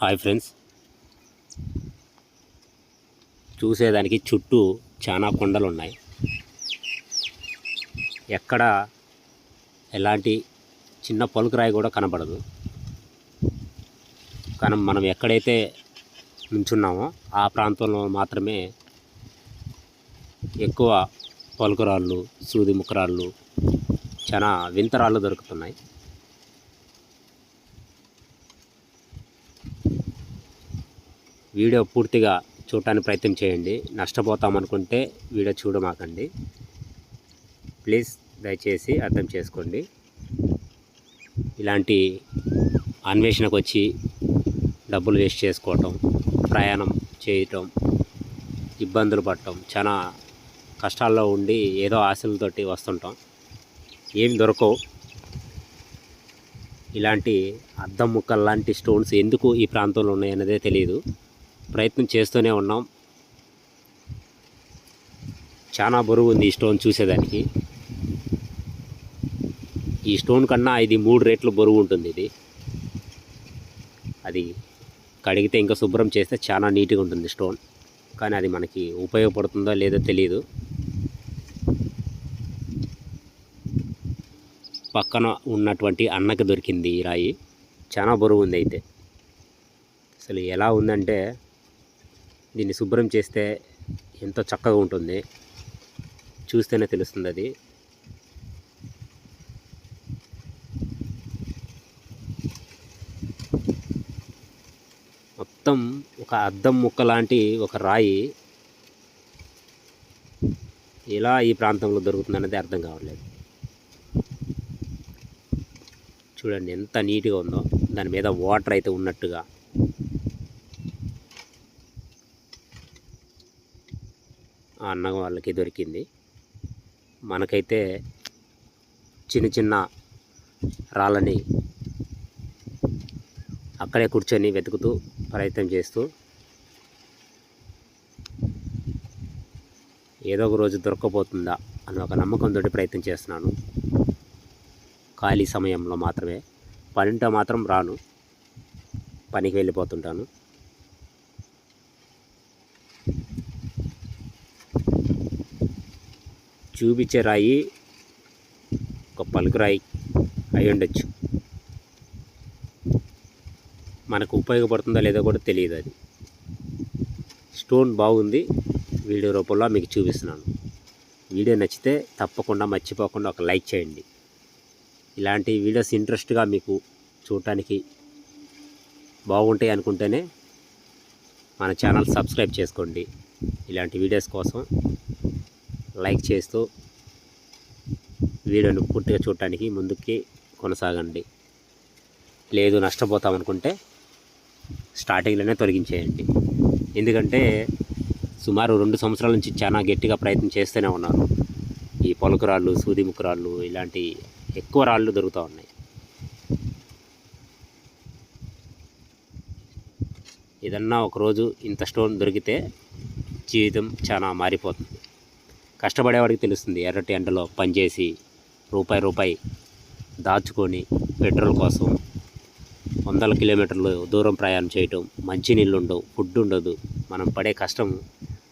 Hi friends. చూసేదానికి చుట్టూ చాలా కొండలు ఉన్నాయి ఎక్కడ ఎలాంటి చిన్న పలుకురాయి కూడా కనబడదు. కానీ మనం ఎక్కడైతే నుంచున్నామో ఆ ప్రాంతంలో మాత్రమే ఎక్కువ పలుకురాళ్ళు సూది ముక్కరాళ్ళు చాలా వింతరాళ్ళు దొరుకుతున్నాయి. వీడియో పూర్తిగా చూడటానికి ప్రయత్నం చేయండి. నష్టపోతాం అనుకుంటే వీడియో చూడమాకండి. ప్లీజ్ దయచేసి అర్థం చేసుకోండి. ఇలాంటి అన్వేషణకు వచ్చి డబ్బులు వేస్ట్ చేసుకోవటం ప్రయాణం చేయటం ఇబ్బందులు పడటం చాలా కష్టాల్లో ఉండి ఏదో ఆశలతోటి వస్తుంటాం. ఏం దొరకవు. ఇలాంటి అద్దం ముక్కల్లాంటి స్టోన్స్ ఎందుకు ఈ ప్రాంతంలో ఉన్నాయన్నదే తెలియదు ప్రయత్నం చేస్తూనే ఉన్నాం. చాలా బరువు ఉంది ఈ స్టోన్ చూసేదానికి. ఈ స్టోన్ కన్నా ఇది మూడు రేట్లు బరువు ఉంటుంది ఇది. అది కడిగితే ఇంకా శుభ్రం చేస్తే చాలా నీట్గా ఉంటుంది స్టోన్. కానీ అది మనకి ఉపయోగపడుతుందో లేదో తెలియదు పక్కన ఉన్నటువంటి అన్నకి దొరికింది ఈ రాయి. చాలా బరువు ఉంది అయితే అసలు ఎలా ఉందంటే దీన్ని శుభ్రం చేస్తే ఎంతో చక్కగా ఉంటుంది. చూస్తేనే తెలుస్తుంది అది. మొత్తం ఒక అద్దం ముక్క లాంటి ఒక రాయి ఎలా ఈ ప్రాంతంలో దొరుకుతుంది అనేది అర్థం కావట్లేదు. చూడండి ఎంత నీట్గా ఉందో. దాని మీద వాటర్ అయితే ఉన్నట్టుగా ఆ అన్న వాళ్ళకి దొరికింది. మనకైతే చిన్న చిన్న రాళ్ళని అక్కడే కూర్చొని వెతుకుతూ ప్రయత్నం చేస్తూ ఏదో ఒక రోజు దొరకబోతుందా అని ఒక నమ్మకంతో ప్రయత్నం చేస్తున్నాను. ఖాళీ సమయంలో మాత్రమే. పనింటో మాత్రం రాను. పనికి వెళ్ళిపోతుంటాను. చూపించే రాయి ఒక పలుకు రాయి అయి ఉండొచ్చు. మనకు ఉపయోగపడుతుందో లేదో కూడా తెలియదు అది. స్టోన్ బాగుంది వీడియో రూపంలో మీకు చూపిస్తున్నాను. వీడియో నచ్చితే తప్పకుండా మర్చిపోకుండా ఒక లైక్ చేయండి. ఇలాంటి వీడియోస్ ఇంట్రెస్ట్గా మీకు చూడటానికి బాగుంటాయి అనుకుంటేనే మన ఛానల్ సబ్స్క్రైబ్ చేసుకోండి. ఇలాంటి వీడియోస్ కోసం లైక్ చేస్తూ వీడియోను పూర్తిగా చూడటానికి ముందుకి కొనసాగండి. లేదు నష్టపోతాం అనుకుంటే స్టార్టింగ్లోనే తొలగించేయండి. ఎందుకంటే సుమారు రెండు సంవత్సరాల నుంచి చాలా గట్టిగా ప్రయత్నం చేస్తూనే ఉన్నారు. ఈ పొలకరాళ్ళు సూదిముకురాళ్ళు ఇలాంటి ఎక్కువ రాళ్ళు దొరుకుతూ ఉన్నాయి. ఏదన్నా ఒకరోజు ఇంత స్టోన్ దొరికితే జీవితం చాలా మారిపోతుంది. కష్టపడేవాడికి తెలుస్తుంది. ఎర్రటి ఎండలో పనిచేసి రూపాయి రూపాయి దాచుకొని పెట్రోల్ కోసం వందల కిలోమీటర్లు దూరం ప్రయాణం చేయటం మంచినీళ్ళు ఉండవు ఫుడ్ ఉండదు మనం పడే కష్టం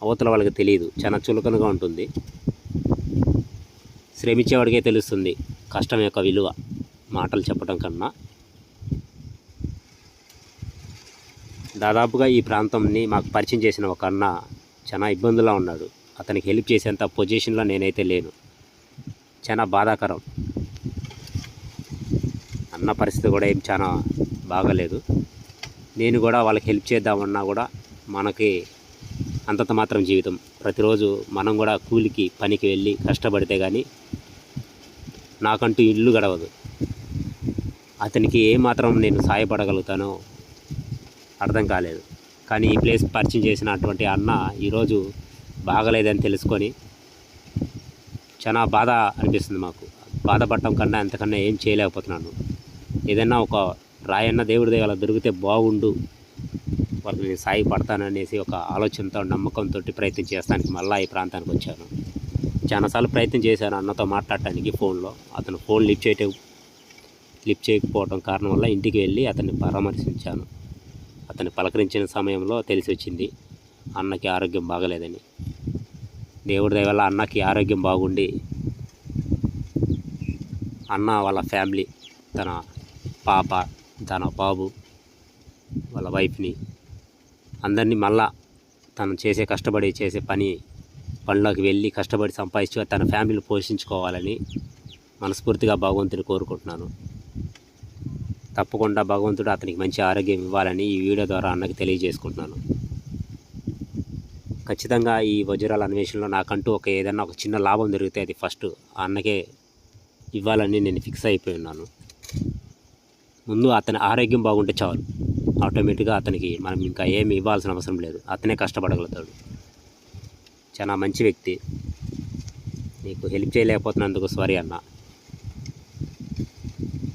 అవతల వాళ్ళకి తెలియదు. చాలా చులకనగా ఉంటుంది. శ్రమించేవాడికే తెలుస్తుంది కష్టం యొక్క విలువ మాటలు చెప్పడం కన్నా. దాదాపుగా ఈ ప్రాంతంని మాకు పరిచయం చేసిన ఒక అన్న చాలా ఇబ్బందులా ఉన్నాడు. అతనికి హెల్ప్ చేసేంత పొజిషన్లో నేనైతే లేను. చాలా బాధాకరం. అన్న పరిస్థితి కూడా ఏం చాలా బాగలేదు. నేను కూడా వాళ్ళకి హెల్ప్ చేద్దామన్నా కూడా మనకి అంతంత మాత్రం జీవితం. ప్రతిరోజు మనం కూడా కూలికి పనికి వెళ్ళి కష్టపడితే కానీ నాకంటూ ఇల్లు గడవదు. అతనికి ఏమాత్రం నేను సాయపడగలుగుతానో అర్థం కాలేదు. కానీ ఈ ప్లేస్ పరిచయం చేసినటువంటి అన్న ఈరోజు బాగలేదని తెలుసుకొని చాలా బాధ అనిపిస్తుంది మాకు. బాధపడటం కన్నా అంతకన్నా ఏం చేయలేకపోతున్నాను. ఏదైనా ఒక రాయన్న దేవుడి దగ్గర దొరికితే బాగుండు వాళ్ళకి నేను సాయి పడతాననేసి ఒక ఆలోచనతో నమ్మకంతో ప్రయత్నం చేస్తానికి మళ్ళీ ఈ ప్రాంతానికి వచ్చాను. చాలాసార్లు ప్రయత్నం చేశాను అన్నతో మాట్లాడటానికి ఫోన్లో. అతను ఫోన్ లిఫ్ట్ చేయటం లిఫ్ట్ చేయకపోవడం కారణం వల్ల ఇంటికి వెళ్ళి అతన్ని పరామర్శించాను. అతన్ని పలకరించిన సమయంలో తెలిసి వచ్చింది అన్నకి ఆరోగ్యం బాగలేదని. దేవుడి దయవల్ల అన్నకి ఆరోగ్యం బాగుండి అన్న వాళ్ళ ఫ్యామిలీ తన పాప తన బాబు వాళ్ళ వైఫ్ని అందరినీ మళ్ళా తను చేసే కష్టపడి చేసే పని పనిలోకి వెళ్ళి కష్టపడి సంపాదించి తన ఫ్యామిలీని పోషించుకోవాలని మనస్ఫూర్తిగా భగవంతుని కోరుకుంటున్నాను. తప్పకుండా భగవంతుడు అతనికి మంచి ఆరోగ్యం ఇవ్వాలని ఈ వీడియో ద్వారా అన్నకి తెలియజేసుకుంటున్నాను. ఖచ్చితంగా ఈ వజ్రాల అన్వేషణలో నాకంటూ ఒక ఏదైనా ఒక చిన్న లాభం దొరికితే అది ఫస్ట్ ఆ అన్నకే ఇవ్వాలని నేను ఫిక్స్ అయిపోయి ఉన్నాను. ముందు అతని ఆరోగ్యం బాగుంటే చాలు. ఆటోమేటిక్గా అతనికి మనం ఇంకా ఏమి ఇవ్వాల్సిన అవసరం లేదు. అతనే కష్టపడగలుగుతాడు. చాలా మంచి వ్యక్తి. నీకు హెల్ప్ చేయలేకపోతున్నందుకు సారీ అన్న.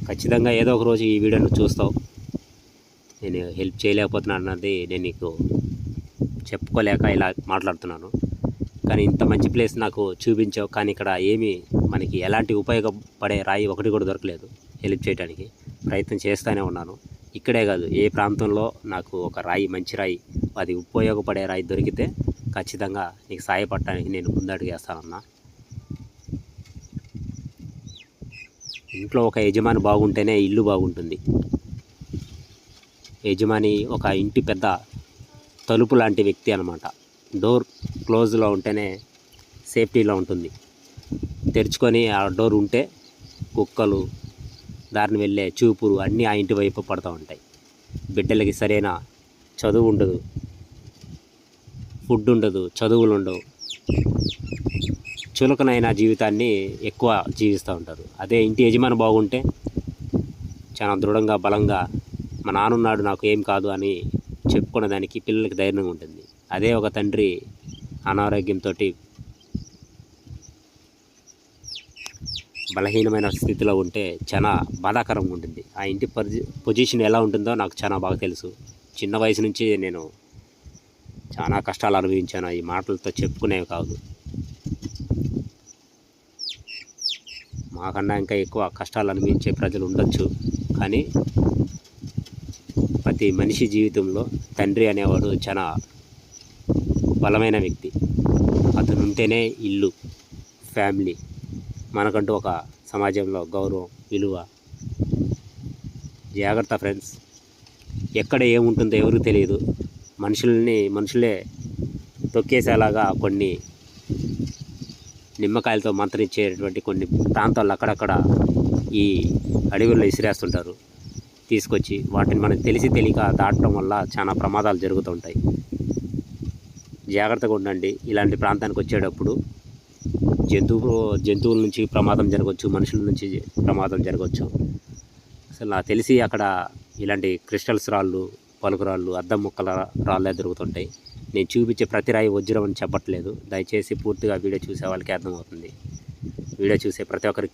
ఖచ్చితంగా ఏదో ఒక రోజు ఈ వీడియోను చూస్తావు. నేను హెల్ప్ చేయలేకపోతున్నాను అన్నది నేను నీకు చెప్పుకోలేక ఇలా మాట్లాడుతున్నాను. కానీ ఇంత మంచి ప్లేస్ నాకు చూపించావు. కానీ ఇక్కడ ఏమీ మనకి ఎలాంటి ఉపయోగపడే రాయి ఒకటి కూడా దొరకలేదు హెల్ప్ చేయడానికి ప్రయత్నం చేస్తూనే ఉన్నాను. ఇక్కడే కాదు ఏ ప్రాంతంలో నాకు ఒక రాయి మంచి రాయి అది ఉపయోగపడే రాయి దొరికితే ఖచ్చితంగా నీకు సాయపడటానికి నేను ముందడుగు వేస్తానన్నా ఇంట్లో ఒక యజమాని బాగుంటేనే ఇల్లు బాగుంటుంది. యజమాని ఒక ఇంటి పెద్ద తలుపు లాంటి వ్యక్తి అనమాట డోర్ క్లోజ్లో ఉంటేనే సేఫ్టీలో ఉంటుంది. తెరుచుకొని ఆ డోర్ ఉంటే కుక్కలు దారిని వెళ్ళే చూపులు అన్నీ ఆ ఇంటి వైపు పడుతూ ఉంటాయి. బిడ్డలకి సరైన చదువు ఉండదు. ఫుడ్ ఉండదు చదువులు ఉండవు. చులకనైన జీవితాన్ని ఎక్కువ జీవిస్తూ ఉంటారు. అదే ఇంటి యజమాని బాగుంటే చాలా దృఢంగా బలంగా మా నాన్నున్నాడు నాకు ఏం కాదు అని చెప్పుకునేదానికి పిల్లలకి ధైర్యంగా ఉంటుంది. అదే ఒక తండ్రి అనారోగ్యంతో బలహీనమైన స్థితిలో ఉంటే చాలా బాధాకరంగా ఉంటుంది. ఆ ఇంటి పొజిషన్ ఎలా ఉంటుందో నాకు చాలా బాగా తెలుసు. చిన్న వయసు నుంచి నేను చాలా కష్టాలు అనుభవించాను. ఈ మాటలతో చెప్పుకునేవి కాదు. మాకన్నా ఇంకా ఎక్కువ కష్టాలు అనుభవించే ప్రజలు ఉండొచ్చు. కానీ ప్రతి మనిషి జీవితంలో తండ్రి అనేవాడు చాలా బలమైన వ్యక్తి. అతను ఉంటేనే ఇల్లు ఫ్యామిలీ మనకంటూ ఒక సమాజంలో గౌరవం విలువ. జాగ్రత్త ఫ్రెండ్స్. ఎక్కడ ఏముంటుందో ఎవరికి తెలియదు. మనుషుల్ని మనుషులే తొక్కేసేలాగా కొన్ని నిమ్మకాయలతో మంత్రించేటువంటి కొన్ని ప్రాంతాల్లో అక్కడక్కడ ఈ అడవుల్లో ఇసిరేస్తుంటారు. తీసుకొచ్చి వాటిని మనకు తెలిసి తెలియక దాటడం వల్ల చాలా ప్రమాదాలు జరుగుతుంటాయి. జాగ్రత్తగా ఉండండి. ఇలాంటి ప్రాంతానికి వచ్చేటప్పుడు జంతువు జంతువుల నుంచి ప్రమాదం జరగవచ్చు మనుషుల నుంచి ప్రమాదం జరగవచ్చు. అసలు నాకు తెలిసి అక్కడ ఇలాంటి క్రిస్టల్స్ రాళ్ళు పలుకురాళ్ళు అద్దం ముక్కల రాళ్ళే దొరుకుతుంటాయి. నేను చూపించే ప్రతి రాయి వజ్రం అని చెప్పట్లేదు. దయచేసి పూర్తిగా వీడియో చూసే వాళ్ళకి అర్థమవుతుంది. వీడియో చూసే ప్రతి ఒక్కరికి